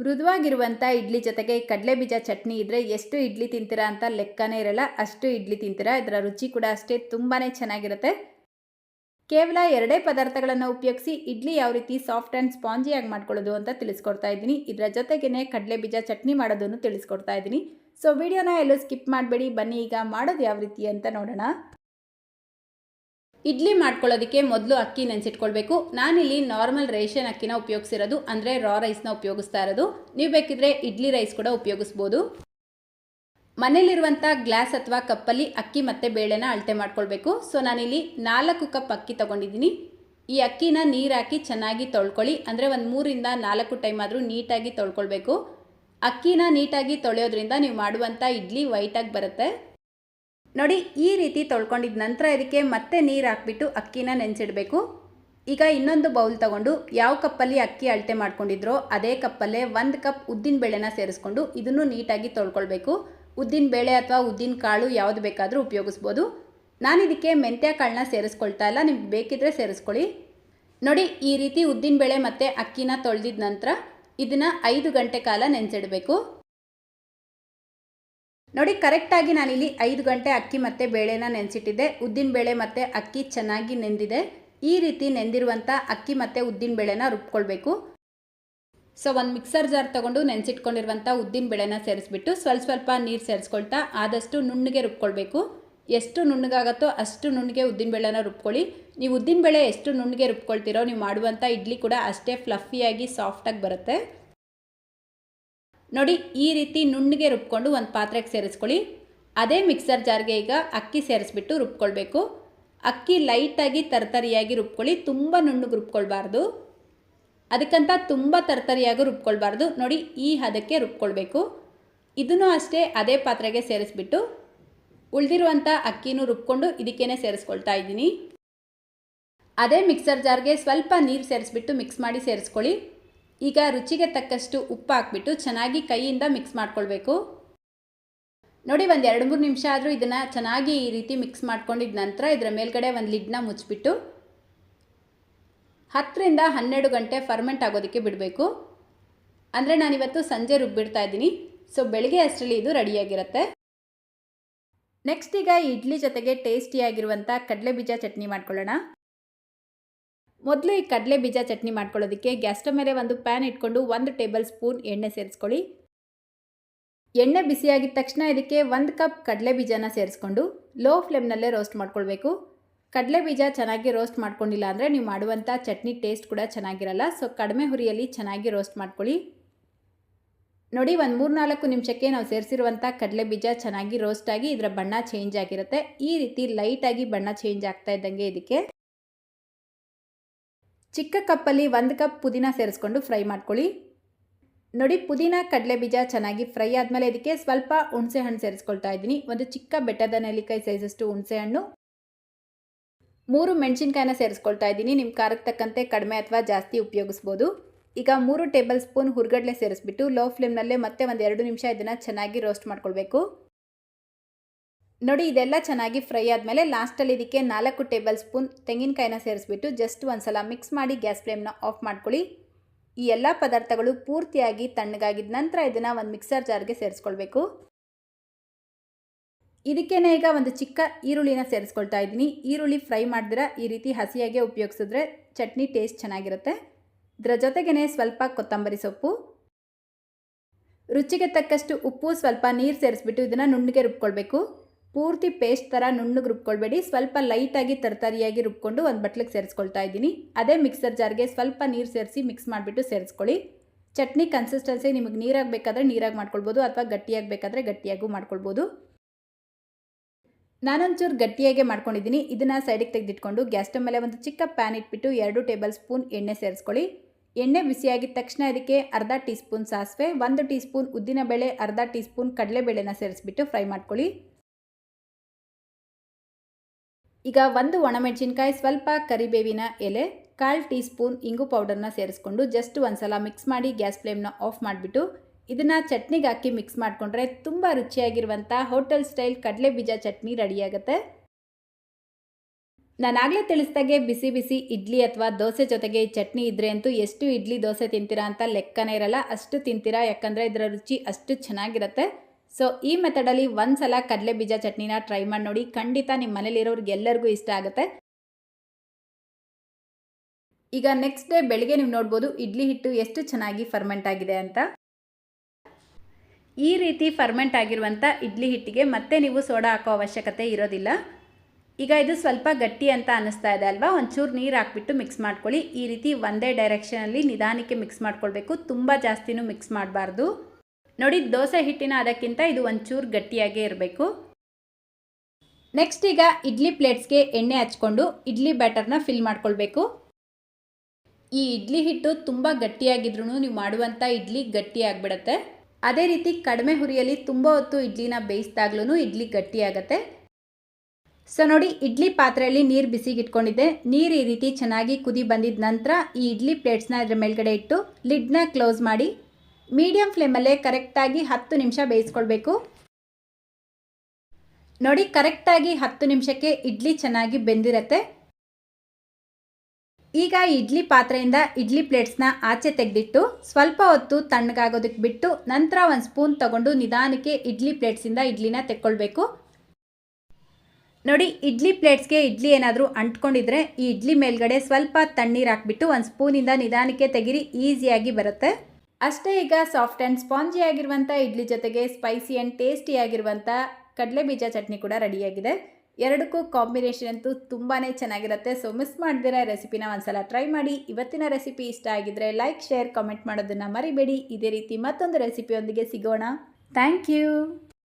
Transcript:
ಮೃದುವಾಗಿರುವಂಥ ಇಡ್ಲಿ ಜೊತೆಗೆ ಕಡಲೆ ಬೀಜ ಚಟ್ನಿ ಇದ್ದರೆ ಎಷ್ಟು ಇಡ್ಲಿ ತಿಂತೀರಾ ಅಂತ ಲೆಕ್ಕನೇ ಇರಲ್ಲ, ಅಷ್ಟು ಇಡ್ಲಿ ತಿಂತೀರಾ, ಇದರ ರುಚಿ ಕೂಡ ಅಷ್ಟೇ ತುಂಬಾ ಚೆನ್ನಾಗಿರುತ್ತೆ. ಕೇವಲ ಎರಡೇ ಪದಾರ್ಥಗಳನ್ನು ಉಪಯೋಗಿಸಿ ಇಡ್ಲಿ ಯಾವ ರೀತಿ ಸಾಫ್ಟ್ ಆ್ಯಂಡ್ ಸ್ಪಾಂಜಿಯಾಗಿ ಮಾಡ್ಕೊಳ್ಳೋದು ಅಂತ ತಿಳಿಸ್ಕೊಡ್ತಾ ಇದ್ದೀನಿ. ಇದರ ಜೊತೆಗೇ ಕಡಲೆ ಬೀಜ ಚಟ್ನಿ ಮಾಡೋದನ್ನು ತಿಳಿಸ್ಕೊಡ್ತಾ ಇದ್ದೀನಿ. ಸೊ, ವಿಡಿಯೋನ ಎಲ್ಲೂ ಸ್ಕಿಪ್ ಮಾಡಬೇಡಿ, ಬನ್ನಿ ಈಗ ಮಾಡೋದು ಯಾವ ರೀತಿ ಅಂತ ನೋಡೋಣ. ಇಡ್ಲಿ ಮಾಡ್ಕೊಳ್ಳೋದಕ್ಕೆ ಮೊದಲು ಅಕ್ಕಿ ನೆನೆಸಿಟ್ಕೊಳ್ಬೇಕು. ನಾನಿಲ್ಲಿ ನಾರ್ಮಲ್ ರೇಷನ್ ಅಕ್ಕಿನ ಉಪಯೋಗಿಸಿರೋದು, ಅಂದರೆ ರಾ ರೈಸ್ನ ಉಪಯೋಗಿಸ್ತಾ ಇರೋದು. ನೀವು ಬೇಕಿದ್ರೆ ಇಡ್ಲಿ ರೈಸ್ ಕೂಡ ಉಪಯೋಗಿಸ್ಬೋದು. ಮನೇಲಿರುವಂಥ ಗ್ಲಾಸ್ ಅಥವಾ ಕಪ್ಪಲ್ಲಿ ಅಕ್ಕಿ ಮತ್ತು ಬೇಳೆನ ಅಳತೆ ಮಾಡ್ಕೊಳ್ಬೇಕು. ಸೊ ನಾನಿಲ್ಲಿ ನಾಲ್ಕು ಕಪ್ ಅಕ್ಕಿ ತೊಗೊಂಡಿದ್ದೀನಿ. ಈ ಅಕ್ಕಿನ ನೀರು ಹಾಕಿ ಚೆನ್ನಾಗಿ ತೊಳ್ಕೊಳ್ಳಿ. ಅಂದರೆ ಒಂದು ಮೂರಿಂದ ನಾಲ್ಕು ಟೈಮ್ ಆದರೂ ನೀಟಾಗಿ ತೊಳ್ಕೊಳ್ಬೇಕು. ಅಕ್ಕಿನ ನೀಟಾಗಿ ತೊಳೆಯೋದ್ರಿಂದ ನೀವು ಮಾಡುವಂಥ ಇಡ್ಲಿ ವೈಟಾಗಿ ಬರುತ್ತೆ. ನೋಡಿ, ಈ ರೀತಿ ತೊಳ್ಕೊಂಡಿದ ನಂತರ ಇದಕ್ಕೆ ಮತ್ತೆ ನೀರು ಹಾಕ್ಬಿಟ್ಟು ಅಕ್ಕಿನ ನೆನೆಸಿಡಬೇಕು. ಈಗ ಇನ್ನೊಂದು ಬೌಲ್ ತಗೊಂಡು ಯಾವ ಕಪ್ಪಲ್ಲಿ ಅಕ್ಕಿ ಅಳತೆ ಮಾಡ್ಕೊಂಡಿದ್ರೋ ಅದೇ ಕಪ್ಪಲ್ಲೇ ಒಂದು ಕಪ್ ಉದ್ದಿನ ಬೇಳೆನ ಸೇರಿಸ್ಕೊಂಡು ಇದನ್ನು ನೀಟಾಗಿ ತೊಳ್ಕೊಳ್ಬೇಕು. ಉದ್ದಿನ ಬೇಳೆ ಅಥವಾ ಉದ್ದಿನ ಕಾಳು ಯಾವುದು ಬೇಕಾದರೂ ಉಪಯೋಗಿಸ್ಬೋದು. ನಾನು ಇದಕ್ಕೆ ಮೆಂತ್ಯ ಕಾಳನ್ನ ಸೇರಿಸ್ಕೊಳ್ತಾ ಇಲ್ಲ, ನಿಮ್ಗೆ ಬೇಕಿದ್ರೆ ಸೇರಿಸ್ಕೊಳ್ಳಿ. ನೋಡಿ, ಈ ರೀತಿ ಉದ್ದಿನ ಬೇಳೆ ಮತ್ತು ಅಕ್ಕಿನ ತೊಳೆದಿದ ನಂತರ ಇದನ್ನು ಐದು ಗಂಟೆ ಕಾಲ ನೆನೆಸಿಡಬೇಕು. ನೋಡಿ, ಕರೆಕ್ಟಾಗಿ ನಾನಿಲ್ಲಿ ಐದು ಗಂಟೆ ಅಕ್ಕಿ ಮತ್ತು ಬೇಳೆನ ನೆನೆಸಿಟ್ಟಿದ್ದೆ. ಉದ್ದಿನ ಬೇಳೆ ಮತ್ತು ಅಕ್ಕಿ ಚೆನ್ನಾಗಿ ನೆಂದಿದೆ. ಈ ರೀತಿ ನೆಂದಿರುವಂಥ ಅಕ್ಕಿ ಮತ್ತು ಉದ್ದಿನ ಬೇಳೆನ ರುಬ್ಕೊಳ್ಬೇಕು. ಸೊ, ಒಂದು ಮಿಕ್ಸರ್ ಜಾರ್ ತೊಗೊಂಡು ನೆನೆಸಿಟ್ಕೊಂಡಿರುವಂಥ ಉದ್ದಿನ ಬೇಳೆನ ಸೇರಿಸ್ಬಿಟ್ಟು ಸ್ವಲ್ಪ ಸ್ವಲ್ಪ ನೀರು ಸೇರಿಸ್ಕೊಳ್ತಾ ಆದಷ್ಟು ನುಣ್ಣಗೆ ರುಬ್ಕೊಳ್ಬೇಕು. ಎಷ್ಟು ನುಣ್ಣಗಾಗತ್ತೋ ಅಷ್ಟು ನುಣ್ಣಗೆ ಉದ್ದಿನ ಬೇಳೆನ ರುಬ್ಕೊಳ್ಳಿ. ನೀವು ಉದ್ದಿನ ಬೇಳೆ ಎಷ್ಟು ನುಣ್ಣಗೆ ರುಬ್ಕೊಳ್ತೀರೋ, ನೀವು ಮಾಡುವಂಥ ಇಡ್ಲಿ ಕೂಡ ಅಷ್ಟೇ ಫ್ಲಫಿಯಾಗಿ ಸಾಫ್ಟಾಗಿ ಬರುತ್ತೆ. ನೋಡಿ, ಈ ರೀತಿ ನುಣ್ಣಗೆ ರುಬ್ಕೊಂಡು ಒಂದು ಪಾತ್ರೆಗೆ ಸೇರಿಸ್ಕೊಳ್ಳಿ. ಅದೇ ಮಿಕ್ಸರ್ ಜಾರ್ಗೆ ಈಗ ಅಕ್ಕಿ ಸೇರಿಸ್ಬಿಟ್ಟು ರುಬ್ಕೊಳ್ಬೇಕು. ಅಕ್ಕಿ ಲೈಟಾಗಿ ತರ್ತರಿಯಾಗಿ ರುಬ್ಕೊಳ್ಳಿ, ತುಂಬ ನುಣ್ಣಗೆ ರುಬ್ಕೊಳ್ಬಾರ್ದು. ಅದಕ್ಕಂತ ತುಂಬ ತರ್ತರಿಯಾಗಿ ರುಬ್ಕೊಳ್ಬಾರ್ದು. ನೋಡಿ, ಈ ಹದಕ್ಕೆ ರುಬ್ಕೊಳ್ಬೇಕು. ಇದನ್ನು ಅಷ್ಟೇ ಅದೇ ಪಾತ್ರೆಗೆ ಸೇರಿಸ್ಬಿಟ್ಟು ಉಳಿದಿರುವಂಥ ಅಕ್ಕಿನೂ ರುಬ್ಕೊಂಡು ಇದಕ್ಕೇ ಸೇರಿಸ್ಕೊಳ್ತಾ ಇದ್ದೀನಿ. ಅದೇ ಮಿಕ್ಸರ್ ಜಾರ್ಗೆ ಸ್ವಲ್ಪ ನೀರು ಸೇರಿಸ್ಬಿಟ್ಟು ಮಿಕ್ಸ್ ಮಾಡಿ ಸೇರಿಸ್ಕೊಳ್ಳಿ. ಈಗ ರುಚಿಗೆ ತಕ್ಕಷ್ಟು ಉಪ್ಪು ಹಾಕ್ಬಿಟ್ಟು ಚೆನ್ನಾಗಿ ಕೈಯಿಂದ ಮಿಕ್ಸ್ ಮಾಡ್ಕೊಳ್ಬೇಕು. ನೋಡಿ, ಒಂದು ಎರಡು ಮೂರು ನಿಮಿಷ ಆದರೂ ಇದನ್ನು ಚೆನ್ನಾಗಿ ಈ ರೀತಿ ಮಿಕ್ಸ್ ಮಾಡ್ಕೊಂಡಿದ ನಂತರ ಇದರ ಮೇಲ್ಗಡೆ ಒಂದು ಲಿಡ್ನ ಮುಚ್ಚಿಬಿಟ್ಟು ಹತ್ತರಿಂದ ಹನ್ನೆರಡು ಗಂಟೆ ಫರ್ಮೆಂಟ್ ಆಗೋದಕ್ಕೆ ಬಿಡಬೇಕು. ಅಂದರೆ ನಾನಿವತ್ತು ಸಂಜೆ ರುಬ್ಬಿಡ್ತಾ ಇದ್ದೀನಿ. ಸೊ ಬೆಳಗ್ಗೆ ಅಷ್ಟರಲ್ಲಿ ಇದು ರೆಡಿಯಾಗಿರುತ್ತೆ. ನೆಕ್ಸ್ಟ್ ಈಗ ಇಡ್ಲಿ ಜೊತೆಗೆ ಟೇಸ್ಟಿಯಾಗಿರುವಂಥ ಕಡಲೆ ಬೀಜ ಚಟ್ನಿ ಮಾಡ್ಕೊಳ್ಳೋಣ. ಮೊದಲು ಈ ಕಡಲೆ ಬೀಜ ಚಟ್ನಿ ಮಾಡ್ಕೊಳ್ಳೋದಕ್ಕೆ ಗ್ಯಾಸ್ ಮೇಲೆ ಒಂದು ಪ್ಯಾನ್ ಇಟ್ಕೊಂಡು ಒಂದು ಟೇಬಲ್ ಸ್ಪೂನ್ ಎಣ್ಣೆ ಸೇರಿಸ್ಕೊಳ್ಳಿ. ಎಣ್ಣೆ ಬಿಸಿಯಾಗಿದ ತಕ್ಷಣ ಇದಕ್ಕೆ ಒಂದು ಕಪ್ ಕಡಲೆ ಬೀಜನ ಸೇರಿಸ್ಕೊಂಡು ಲೋ ಫ್ಲೇಮ್ನಲ್ಲೇ ರೋಸ್ಟ್ ಮಾಡ್ಕೊಳ್ಬೇಕು. ಕಡಲೆ ಬೀಜ ಚೆನ್ನಾಗಿ ರೋಸ್ಟ್ ಮಾಡ್ಕೊಂಡಿಲ್ಲ ಅಂದರೆ ನೀವು ಮಾಡುವಂಥ ಚಟ್ನಿ ಟೇಸ್ಟ್ ಕೂಡ ಚೆನ್ನಾಗಿರಲ್ಲ, ಸೊ ಕಡಿಮೆ ಹುರಿಯಲ್ಲಿ ಚೆನ್ನಾಗಿ ರೋಸ್ಟ್ ಮಾಡ್ಕೊಳ್ಳಿ. ನೋಡಿ, ಒಂದು ಮೂರು ನಾಲ್ಕು ನಿಮಿಷಕ್ಕೆ ನಾವು ಸೇರಿಸಿರುವಂಥ ಕಡಲೆ ಬೀಜ ಚೆನ್ನಾಗಿ ರೋಸ್ಟ್ ಆಗಿ ಇದರ ಬಣ್ಣ ಚೇಂಜ್ ಆಗಿರುತ್ತೆ. ಈ ರೀತಿ ಲೈಟಾಗಿ ಬಣ್ಣ ಚೇಂಜ್ ಆಗ್ತಾ ಇದ್ದಂಗೆ ಇದಕ್ಕೆ ಚಿಕ್ಕ ಕಪ್ಪಲ್ಲಿ ಒಂದು ಕಪ್ ಪುದೀನ ಸೇರಿಸ್ಕೊಂಡು ಫ್ರೈ ಮಾಡ್ಕೊಳ್ಳಿ. ನೋಡಿ, ಪುದೀನ ಕಡಲೆ ಬೀಜ ಚೆನ್ನಾಗಿ ಫ್ರೈ ಆದಮೇಲೆ ಇದಕ್ಕೆ ಸ್ವಲ್ಪ ಹುಣಸೆ ಹಣ್ಣು ಸೇರಿಸ್ಕೊಳ್ತಾ ಇದ್ದೀನಿ. ಒಂದು ಚಿಕ್ಕ ಬೆಟ್ಟದ ನೆಲ್ಲಿಕಾಯಿ ಸೈಜಷ್ಟು ಹುಣಸೆ ಹಣ್ಣು. ಮೂರು ಮೆಣಸಿನ್ಕಾಯಿನ ಸೇರಿಸ್ಕೊಳ್ತಾ ಇದ್ದೀನಿ. ನಿಮ್ಮ ಖಾರಕ್ಕೆ ತಕ್ಕಂತೆ ಕಡಿಮೆ ಅಥವಾ ಜಾಸ್ತಿ ಉಪಯೋಗಿಸ್ಬೋದು. ಈಗ ಮೂರು ಟೇಬಲ್ ಸ್ಪೂನ್ ಹುರ್ಗಡ್ಲೆ ಸೇರಿಸ್ಬಿಟ್ಟು ಲೋ ಫ್ಲೇಮ್ನಲ್ಲೇ ಮತ್ತೆ ಒಂದು ಎರಡು ನಿಮಿಷ ಇದನ್ನು ಚೆನ್ನಾಗಿ ರೋಸ್ಟ್ ಮಾಡ್ಕೊಳ್ಬೇಕು. ನೋಡಿ, ಇದೆಲ್ಲ ಚೆನ್ನಾಗಿ ಫ್ರೈ ಆದಮೇಲೆ ಲಾಸ್ಟಲ್ಲಿ ಇದಕ್ಕೆ ನಾಲ್ಕು ಟೇಬಲ್ ಸ್ಪೂನ್ ತೆಂಗಿನಕಾಯಿನ ಸೇರಿಸ್ಬಿಟ್ಟು ಜಸ್ಟ್ ಒಂದು ಸಲ ಮಿಕ್ಸ್ ಮಾಡಿ ಗ್ಯಾಸ್ ಫ್ಲೇಮ್ನ ಆಫ್ ಮಾಡ್ಕೊಳ್ಳಿ. ಈ ಎಲ್ಲ ಪದಾರ್ಥಗಳು ಪೂರ್ತಿಯಾಗಿ ತಣ್ಣಗಾಗಿದ ನಂತರ ಇದನ್ನು ಒಂದು ಮಿಕ್ಸರ್ ಜಾರ್ಗೆ ಸೇರಿಸ್ಕೊಳ್ಬೇಕು. ಇದಕ್ಕೇನೆ ಈಗ ಒಂದು ಚಿಕ್ಕ ಈರುಳ್ಳಿನ ಸೇರಿಸ್ಕೊಳ್ತಾ ಇದ್ದೀನಿ. ಈರುಳ್ಳಿ ಫ್ರೈ ಮಾಡಿದ್ರೆ ಈ ರೀತಿ ಹಸಿಯಾಗೆ ಉಪಯೋಗಿಸಿದ್ರೆ ಚಟ್ನಿ ಟೇಸ್ಟ್ ಚೆನ್ನಾಗಿರುತ್ತೆ. ಇದರ ಜೊತೆಗೇ ಸ್ವಲ್ಪ ಕೊತ್ತಂಬರಿ ಸೊಪ್ಪು. ರುಚಿಗೆ ತಕ್ಕಷ್ಟು ಉಪ್ಪು, ಸ್ವಲ್ಪ ನೀರು ಸೇರಿಸ್ಬಿಟ್ಟು ಇದನ್ನು ನುಣ್ಣಗೆ ರುಬ್ಕೊಳ್ಬೇಕು. ಪೂರ್ತಿ ಪೇಸ್ಟ್ ಥರ ನುಣ್ಣಗೆ ರುಬ್ಕೊಳ್ಬೇಡಿ. ಸ್ವಲ್ಪ ಲೈಟಾಗಿ ತರತರಿಯಾಗಿ ರುಬ್ಕೊಂಡು ಒಂದು ಬಟ್ಲಿಗೆ ಸೇರಿಸ್ಕೊಳ್ತಾ ಇದ್ದೀನಿ. ಅದೇ ಮಿಕ್ಸರ್ ಜಾರ್ಗೆ ಸ್ವಲ್ಪ ನೀರು ಸೇರಿಸಿ ಮಿಕ್ಸ್ ಮಾಡಿಬಿಟ್ಟು ಸೇರಿಸ್ಕೊಳ್ಳಿ. ಚಟ್ನಿ ಕನ್ಸಿಸ್ಟೆನ್ಸಿ ನಿಮಗೆ ನೀರಾಗಿ ಬೇಕಾದರೆ ನೀರಾಗಿ ಮಾಡ್ಕೊಳ್ಬೋದು ಅಥವಾ ಗಟ್ಟಿಯಾಗಿ ಬೇಕಾದರೆ ಗಟ್ಟಿಯಾಗೂ ಮಾಡ್ಕೊಳ್ಬೋದು. ನಾನೊಂಚೂರು ಗಟ್ಟಿಯಾಗೆ ಮಾಡ್ಕೊಂಡಿದ್ದೀನಿ. ಇದನ್ನು ಸೈಡಿಗೆ ತೆಗೆದಿಟ್ಕೊಂಡು ಗ್ಯಾಸ್ ಸ್ಟವ್ ಮೇಲೆ ಒಂದು ಚಿಕ್ಕ ಪ್ಯಾನ್ ಇಟ್ಬಿಟ್ಟು ಎರಡು ಟೇಬಲ್ ಸ್ಪೂನ್ ಎಣ್ಣೆ ಸೇರಿಸ್ಕೊಳ್ಳಿ. ಎಣ್ಣೆ ಬಿಸಿಯಾಗಿದ ತಕ್ಷಣ ಅದಕ್ಕೆ ಅರ್ಧ ಟೀ ಸ್ಪೂನ್ ಸಾಸಿವೆ, ಒಂದು ಟೀ ಸ್ಪೂನ್ ಉದ್ದಿನಬೇಳೆ ಅರ್ಧ ಟೀ ಸ್ಪೂನ್ ಕಡಲೆಬೇಳೆನ ಸೇರಿಸ್ಬಿಟ್ಟು ಫ್ರೈ ಮಾಡ್ಕೊಳ್ಳಿ. ಈಗ ಒಂದು ಒಣಮೆಣಸಿನ್ಕಾಯಿ, ಸ್ವಲ್ಪ ಕರಿಬೇವಿನ ಎಲೆ, ಕಾಲು ಟೀ ಸ್ಪೂನ್ ಇಂಗು ಪೌಡರ್ನ ಸೇರಿಸ್ಕೊಂಡು ಜಸ್ಟ್ ಒಂದು ಸಲ ಮಿಕ್ಸ್ ಮಾಡಿ ಗ್ಯಾಸ್ ಫ್ಲೇಮ್ನ ಆಫ್ ಮಾಡಿಬಿಟ್ಟು ಇದನ್ನು ಚಟ್ನಿಗೆ ಹಾಕಿ ಮಿಕ್ಸ್ ಮಾಡಿಕೊಂಡ್ರೆ ತುಂಬ ರುಚಿಯಾಗಿರುವಂಥ ಹೋಟೆಲ್ ಸ್ಟೈಲ್ ಕಡಲೆ ಬೀಜ ಚಟ್ನಿ ರೆಡಿಯಾಗುತ್ತೆ. ನಾನಾಗಲೇ ತಿಳಿಸ್ದಾಗೆ ಬಿಸಿ ಬಿಸಿ ಇಡ್ಲಿ ಅಥವಾ ದೋಸೆ ಜೊತೆಗೆ ಚಟ್ನಿ ಇದ್ರೆ ಅಂತೂ ಎಷ್ಟು ಇಡ್ಲಿ ದೋಸೆ ತಿಂತೀರಾ ಅಂತ ಲೆಕ್ಕನೇ ಇರಲ್ಲ, ಅಷ್ಟು ತಿಂತೀರಾ ಯಾಕಂದರೆ ಇದರ ರುಚಿ ಅಷ್ಟು ಚೆನ್ನಾಗಿರುತ್ತೆ. ಸೊ ಈ ಮೆಥಡಲ್ಲಿ ಒಂದು ಸಲ ಕಡಲೆ ಬೀಜ ಚಟ್ನಿನ ಟ್ರೈ ಮಾಡಿ ನೋಡಿ. ಖಂಡಿತ ನಿಮ್ಮ ಮನೇಲಿರೋರಿಗೆ ಎಲ್ಲರಿಗೂ ಇಷ್ಟ ಆಗುತ್ತೆ. ಈಗ ನೆಕ್ಸ್ಟ್ ಡೇ ಬೆಳಿಗ್ಗೆ ನೀವು ನೋಡ್ಬೋದು ಇಡ್ಲಿ ಹಿಟ್ಟು ಎಷ್ಟು ಚೆನ್ನಾಗಿ ಫರ್ಮೆಂಟ್ ಆಗಿದೆ ಅಂತ. ಈ ರೀತಿ ಫರ್ಮೆಂಟ್ ಆಗಿರುವಂಥ ಇಡ್ಲಿ ಹಿಟ್ಟಿಗೆ ಮತ್ತೆ ನೀವು ಸೋಡಾ ಹಾಕೋ ಅವಶ್ಯಕತೆ ಇರೋದಿಲ್ಲ. ಈಗ ಇದು ಸ್ವಲ್ಪ ಗಟ್ಟಿ ಅಂತ ಅನ್ನಿಸ್ತಾ ಇದೆ ಅಲ್ವಾ? ಒಂಚೂರು ನೀರು ಹಾಕ್ಬಿಟ್ಟು ಮಿಕ್ಸ್ ಮಾಡ್ಕೊಳ್ಳಿ. ಈ ರೀತಿ ಒಂದೇ ಡೈರೆಕ್ಷನಲ್ಲಿ ನಿಧಾನಕ್ಕೆ ಮಿಕ್ಸ್ ಮಾಡ್ಕೊಳ್ಬೇಕು. ತುಂಬ ಜಾಸ್ತಿನೂ ಮಿಕ್ಸ್ ಮಾಡಬಾರ್ದು. ನೋಡಿ, ದೋಸೆ ಹಿಟ್ಟಿನ ಅದಕ್ಕಿಂತ ಇದು ಒಂಚೂರು ಗಟ್ಟಿಯಾಗೇ ಇರಬೇಕು. ನೆಕ್ಸ್ಟ್ ಈಗ ಇಡ್ಲಿ ಪ್ಲೇಟ್ಸ್ಗೆ ಎಣ್ಣೆ ಹಚ್ಕೊಂಡು ಇಡ್ಲಿ ಬ್ಯಾಟರ್ನ ಫಿಲ್ ಮಾಡ್ಕೊಳ್ಬೇಕು. ಈ ಇಡ್ಲಿ ಹಿಟ್ಟು ತುಂಬ ಗಟ್ಟಿಯಾಗಿದ್ರೂ ನೀವು ಮಾಡುವಂಥ ಇಡ್ಲಿ ಗಟ್ಟಿ ಆಗಿಬಿಡುತ್ತೆ. ಅದೇ ರೀತಿ ಕಡಿಮೆ ಹುರಿಯಲ್ಲಿ ತುಂಬ ಹೊತ್ತು ಇಡ್ಲಿನ ಬೇಯಿಸಿದಾಗ್ಲೂ ಇಡ್ಲಿ ಗಟ್ಟಿಯಾಗತ್ತೆ ಸೊ ನೋಡಿ, ಇಡ್ಲಿ ಪಾತ್ರೆಯಲ್ಲಿ ನೀರು ಬಿಸಿಗೆ ಇಟ್ಕೊಂಡಿದ್ದೆ ನೀರು ಈ ರೀತಿ ಚೆನ್ನಾಗಿ ಕುದಿ ಬಂದಿದ ನಂತರ ಈ ಇಡ್ಲಿ ಪ್ಲೇಟ್ಸ್ನ ಅದರ ಮೇಲ್ಗಡೆ ಇಟ್ಟು ಲಿಡ್ನ ಕ್ಲೋಸ್ ಮಾಡಿ ಮೀಡಿಯಂ ಫ್ಲೇಮಲ್ಲೇ ಕರೆಕ್ಟಾಗಿ ಹತ್ತು ನಿಮಿಷ ಬೇಯಿಸ್ಕೊಳ್ಬೇಕು. ನೋಡಿ, ಕರೆಕ್ಟಾಗಿ ಹತ್ತು ನಿಮಿಷಕ್ಕೆ ಇಡ್ಲಿ ಚೆನ್ನಾಗಿ ಬೆಂದಿರತ್ತೆ. ಈಗ ಇಡ್ಲಿ ಪಾತ್ರೆಯಿಂದ ಇಡ್ಲಿ ಪ್ಲೇಟ್ಸ್ನ ಆಚೆ ತೆಗೆದಿಟ್ಟು ಸ್ವಲ್ಪ ಹೊತ್ತು ತಣ್ಣಗಾಗೋದಕ್ಕೆ ಬಿಟ್ಟು ನಂತರ ಒಂದು ಸ್ಪೂನ್ ತಗೊಂಡು ನಿಧಾನಕ್ಕೆ ಇಡ್ಲಿ ಪ್ಲೇಟ್ಸಿಂದ ಇಡ್ಲಿನ ತೆಕ್ಕೊಳ್ಬೇಕು. ನೋಡಿ, ಇಡ್ಲಿ ಪ್ಲೇಟ್ಸ್ಗೆ ಇಡ್ಲಿ ಏನಾದರೂ ಅಂಟ್ಕೊಂಡಿದ್ರೆ ಈ ಇಡ್ಲಿ ಮೇಲ್ಗಡೆ ಸ್ವಲ್ಪ ತಣ್ಣೀರು ಹಾಕ್ಬಿಟ್ಟು ಒಂದು ಸ್ಪೂನಿಂದ ನಿಧಾನಕ್ಕೆ ತೆಗಿರಿ, ಈಸಿಯಾಗಿ ಬರುತ್ತೆ. ಅಷ್ಟೇ ಈಗ ಸಾಫ್ಟ್ ಆ್ಯಂಡ್ ಸ್ಪಾಂಜಿ ಆಗಿರುವಂಥ ಇಡ್ಲಿ ಜೊತೆಗೆ ಸ್ಪೈಸಿ ಆ್ಯಂಡ್ ಟೇಸ್ಟಿ ಆಗಿರುವಂಥ ಕಡಲೆ ಬೀಜ ಚಟ್ನಿ ಕೂಡ ರೆಡಿಯಾಗಿದೆ. ಎರಡಕ್ಕೂ ಕಾಂಬಿನೇಷನ್ ಅಂತೂ ತುಂಬಾ ಚೆನ್ನಾಗಿರುತ್ತೆ. ಸೊ ಮಿಸ್ ಮಾಡ್ದಿರ ರೆಸಿಪಿನ ಒಂದ್ಸಲ ಟ್ರೈ ಮಾಡಿ. ಇವತ್ತಿನ ರೆಸಿಪಿ ಇಷ್ಟ ಆಗಿದ್ರೆ ಲೈಕ್ ಶೇರ್ ಕಾಮೆಂಟ್ ಮಾಡೋದನ್ನು ಮರಿಬೇಡಿ. ಇದೇ ರೀತಿ ಮತ್ತೊಂದು ರೆಸಿಪಿಯೊಂದಿಗೆ ಸಿಗೋಣ. Thank you